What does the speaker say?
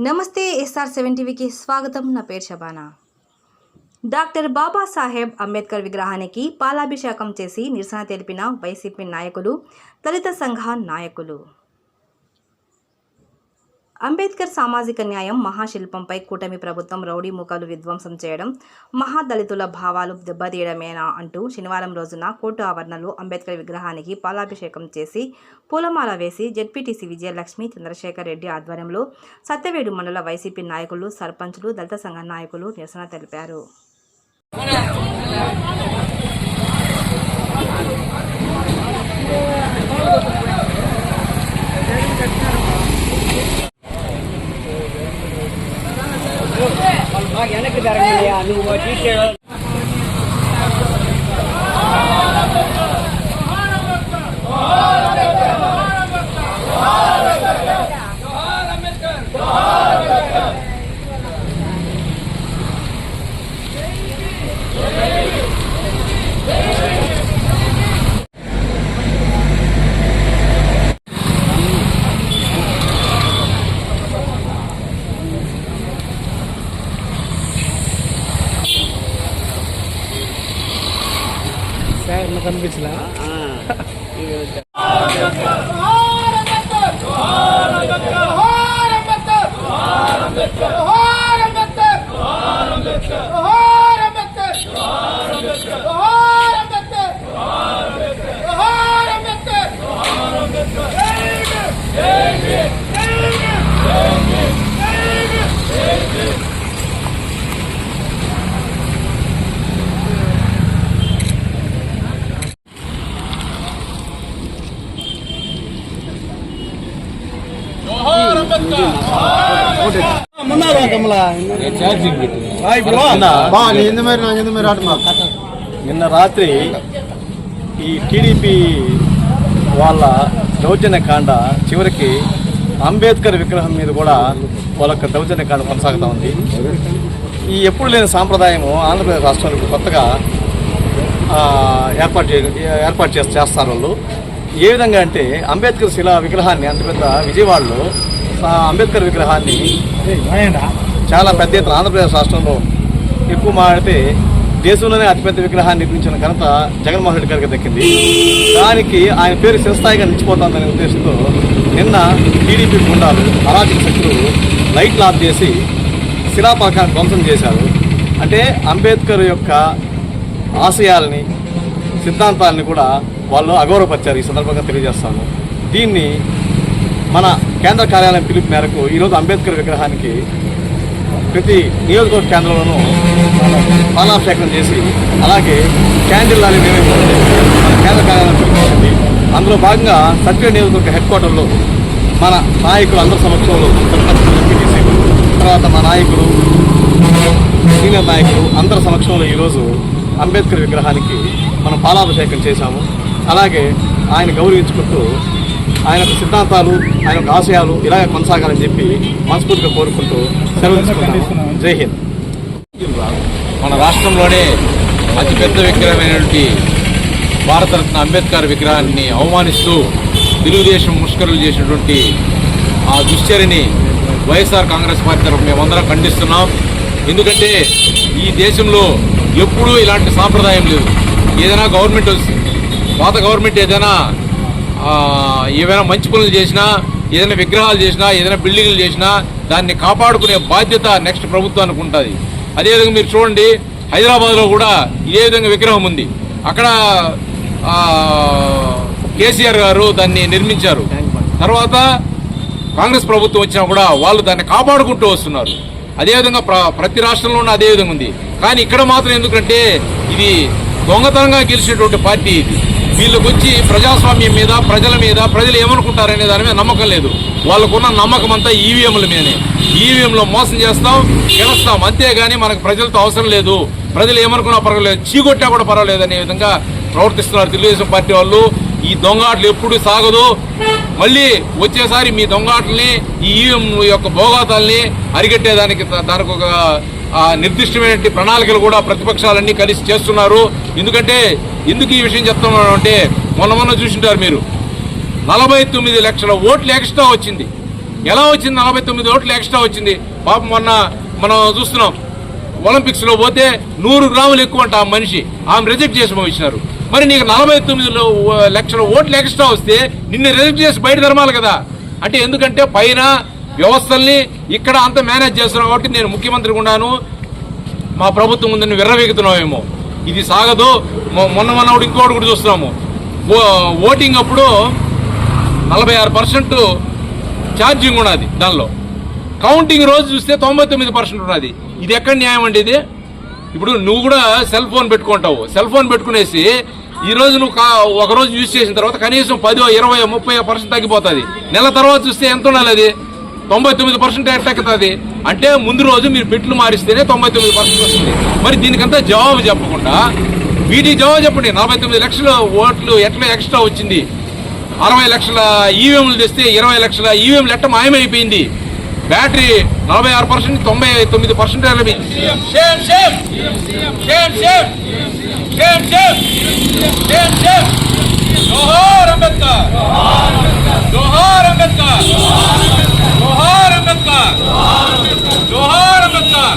నమస్తే SR seven టీవీకి స్వాగతం. నా పేరు శబానా డాక్టర్ బాబాసాహెబ్ అంబేద్కర్ విగ్రహానికి పాలాభిషేకం చేసి నిరసన తెలిపిన వైసీపీ నాయకులు దళిత సంఘ నాయకులు. అంబేద్కర్ సామాజిక న్యాయం మహాశిల్పంపై కూటమి ప్రభుత్వం రౌడీ ముఖాలు విధ్వంసం చేయడం మహాదళితుల భావాలు దెబ్బతీయడమేనా అంటూ శనివారం రోజున కోర్టు ఆవరణలో అంబేద్కర్ విగ్రహానికి పాలాభిషేకం చేసి పూలమాల వేసి జెడ్పీటీసీ విజయలక్ష్మి చంద్రశేఖర్ రెడ్డి ఆధ్వర్యంలో సత్యవేడు మండల వైసీపీ నాయకులు సర్పంచులు దళిత సంఘ నాయకులు నిరసన తెలిపారు. தர முடியாது உங்கள் டீட்டெயில் సార్ నాకు అనిపించలా బా నీ ఎందు మరి నా ఎందు మరి ఆటమా నిన్న రాత్రి ఈ టీడీపీ వాళ్ళ దౌర్జన్య కాండ చివరికి అంబేద్కర్ విగ్రహం మీద కూడా వాళ్ళ యొక్క దౌర్జన్య కాండ కొనసాగుతూ ఉంది. ఈ ఎప్పుడు లేని సాంప్రదాయము ఆంధ్రప్రదేశ్ రాష్ట్రానికి కొత్తగా ఏర్పాటు చే ఏర్పాటు చేస్తారు వాళ్ళు. ఏ విధంగా అంటే అంబేద్కర్ శిలా విగ్రహాన్ని అంత పెద్ద విజయవాడలో అంబేద్కర్ విగ్రహాన్ని చాలా పెద్ద ఎత్తున ఆంధ్రప్రదేశ్ రాష్ట్రంలో ఎక్కువ మాడితే దేశంలోనే అతిపెద్ద విగ్రహాన్ని నిర్మించిన ఘనత జగన్మోహన్ రెడ్డి గారికి దక్కింది. దానికి ఆయన పేరు శిరస్థాయిగా నిలిచిపోతుందనే ఉద్దేశంతో నిన్న టీడీపీ గుండాలు అరాచక శక్తులు లైట్లు ఆఫ్ చేసి శిలాపాకాన్ని ధ్వంసం చేశారు. అంటే అంబేద్కర్ యొక్క ఆశయాల్ని సిద్ధాంతాలని కూడా వాళ్ళు అగౌరవపరిచారు ఈ సందర్భంగా తెలియజేస్తాను. దీన్ని మన కేంద్ర కార్యాలయం పిలుపు మేరకు ఈరోజు అంబేద్కర్ విగ్రహానికి ప్రతి నియోజకవర్గ కేంద్రంలోనూ పాలాభిషేకం చేసి అలాగే క్యాండిల్ ర్యాలీ నిర్వహించడం మన కేంద్ర కార్యాలయం పిలుపునిచ్చింది అందులో భాగంగా సత్య నియోజకవర్గ హెడ్ క్వార్టర్లో మన నాయకులు అందరి సమక్షంలో తర్వాత మా నాయకులు సీనియర్ నాయకులు అందరి సమక్షంలో ఈరోజు అంబేద్కర్ విగ్రహానికి మనం పాలాభిషేకం చేశాము. అలాగే ఆయన గౌరవించుకుంటూ ఆయన సిద్ధాంతాలు ఆయన ఆశయాలు ఇలాగే కొనసాగాలని చెప్పి మనస్ఫూర్తిగా కోరుకుంటూ సెలవు తీసుకుంటాము జై హింద్. మన రాష్ట్రంలోనే అతిపెద్ద విగ్రహమైనటువంటి భారతరత్న అంబేద్కర్ విగ్రహాన్ని అవమానిస్తూ తెలుగుదేశం ముష్కరులు చేసినటువంటి ఆ దుశ్చర్యని వైఎస్ఆర్ కాంగ్రెస్ పార్టీ తరఫున మేమందరం ఖండిస్తున్నాం. ఎందుకంటే ఈ దేశంలో ఎప్పుడూ ఇలాంటి సాంప్రదాయం లేదు. ఏదైనా గవర్నమెంట్ పాత గవర్నమెంట్ ఏదైనా ఏమైనా ఏవైనా మంచి పనులు చేసినా ఏదైనా విగ్రహాలు చేసినా ఏదైనా బిల్డింగ్లు చేసినా దాన్ని కాపాడుకునే బాధ్యత నెక్స్ట్ ప్రభుత్వానికి ఉంటుంది. అదేవిధంగా మీరు చూడండి హైదరాబాద్లో కూడా ఇదే విధంగా విగ్రహం ఉంది. అక్కడ కేసీఆర్ గారు దాన్ని నిర్మించారు. తర్వాత కాంగ్రెస్ ప్రభుత్వం వచ్చినా కూడా వాళ్ళు దాన్ని కాపాడుకుంటూ వస్తున్నారు. అదేవిధంగా ప్ర ప్రతి రాష్ట్రంలోనూ అదే విధంగా ఉంది. కానీ ఇక్కడ మాత్రం ఎందుకంటే ఇది దొంగతనంగా గెలిచినటువంటి పార్టీ ఇది. వీళ్ళకి వచ్చి ప్రజాస్వామ్యం మీద ప్రజల మీద ప్రజలు ఏమనుకుంటారనే దాని మీద నమ్మకం లేదు. వాళ్ళకున్న నమ్మకం అంతా ఈవీఎంల మీదనే. ఈవీఎంలో మోసం చేస్తాం గెలుస్తాం. అంతేగాని మనకు ప్రజలతో అవసరం లేదు. ప్రజలు ఏమనుకున్నా పర్వాలేదు. చీకొట్టా కూడా పర్వాలేదు అనే విధంగా ప్రవర్తిస్తున్నారు తెలుగుదేశం పార్టీ వాళ్ళు. ఈ దొంగాట్లు ఎప్పుడు సాగదు. మళ్ళీ వచ్చేసారి మీ దొంగాటల్ని ఈ ఈవీఎం యొక్క భోగాతాల్ని అరిగట్టేదానికి దానికి ఒక నిర్దిష్టమైనటువంటి ప్రణాళికలు కూడా ప్రతిపక్షాలన్నీ కలిసి చేస్తున్నారు. ఎందుకంటే ఎందుకు ఈ విషయం చెప్తున్నాను అంటే మొన్న మొన్న చూసింటారు మీరు. నలభై తొమ్మిది లక్షల ఓట్లు ఎక్స్ట్రా వచ్చింది. ఎలా వచ్చింది నలభై తొమ్మిది ఓట్లు ఎక్స్ట్రా వచ్చింది? పాపం మొన్న మనం చూస్తున్నాం ఒలింపిక్స్లో పోతే నూరు గ్రాములు ఎక్కువ అంట ఆ మనిషి. ఆమె రిజెక్ట్ చేసి పంపించినారు. మరి నీకు నలభై తొమ్మిదిలో లక్షల ఓట్లు ఎక్స్ట్రా వస్తే నిన్ను రిజెక్ట్ చేసి బయట ధర్మాలి కదా. అంటే ఎందుకంటే పైన వ్యవస్థల్ని ఇక్కడ అంత మేనేజ్ చేస్తున్నాం కాబట్టి నేను ముఖ్యమంత్రి ఉన్నాను. మా ప్రభుత్వం ఉందని విర్రవీగుతున్నామేమో ఇది సాగదు. మొన్న మొన్న ఒకటి ఇంకోటి కూడా చూస్తున్నాము. ఓ- ఓటింగ్ అప్పుడు నలభై ఆరు పర్సెంట్ ఛార్జింగ్ ఉన్నది దానిలో. కౌంటింగ్ రోజు చూస్తే తొంభై తొమ్మిది పర్సెంట్ ఉన్నది. ఇది ఎక్కడ న్యాయం అండి ఇది? ఇప్పుడు నువ్వు కూడా సెల్ ఫోన్ పెట్టుకుంటావు. సెల్ ఫోన్ పెట్టుకునేసి ఈ రోజు నువ్వు కా- ఒక రోజు యూజ్ చేసిన తర్వాత కనీసం పదో ఇరవై ముప్పై పర్సెంట్ తగ్గిపోతుంది. నెల తర్వాత చూస్తే ఎంత ఉండాలి అది? తొంభై తొమ్మిది పర్సెంట్ ఎట్టెక్కుతుంది అంటే ముందు రోజు మీరు పెట్లు మారిస్తేనే తొంభై తొమ్మిది పర్సెంట్ వస్తుంది. మరి దీనికంతా జవాబు చెప్పకుండా వీటికి జవాబు చెప్పండి. నలభై తొమ్మిది లక్షల ఓట్లు ఎట్లా ఎక్స్ట్రా వచ్చింది? అరవై లక్షల ఈవీఎంలు తెస్తే ఇరవై లక్షల ఈవీఎంలు ఎట్ట మాయమైపోయింది? బ్యాటరీ నలభై ఆరు పర్సెంట్ తొంభై తొమ్మిది పర్సెంట్ అంబేద్కర్ అంబేద్కర్ జోహార్ అంబేద్కర్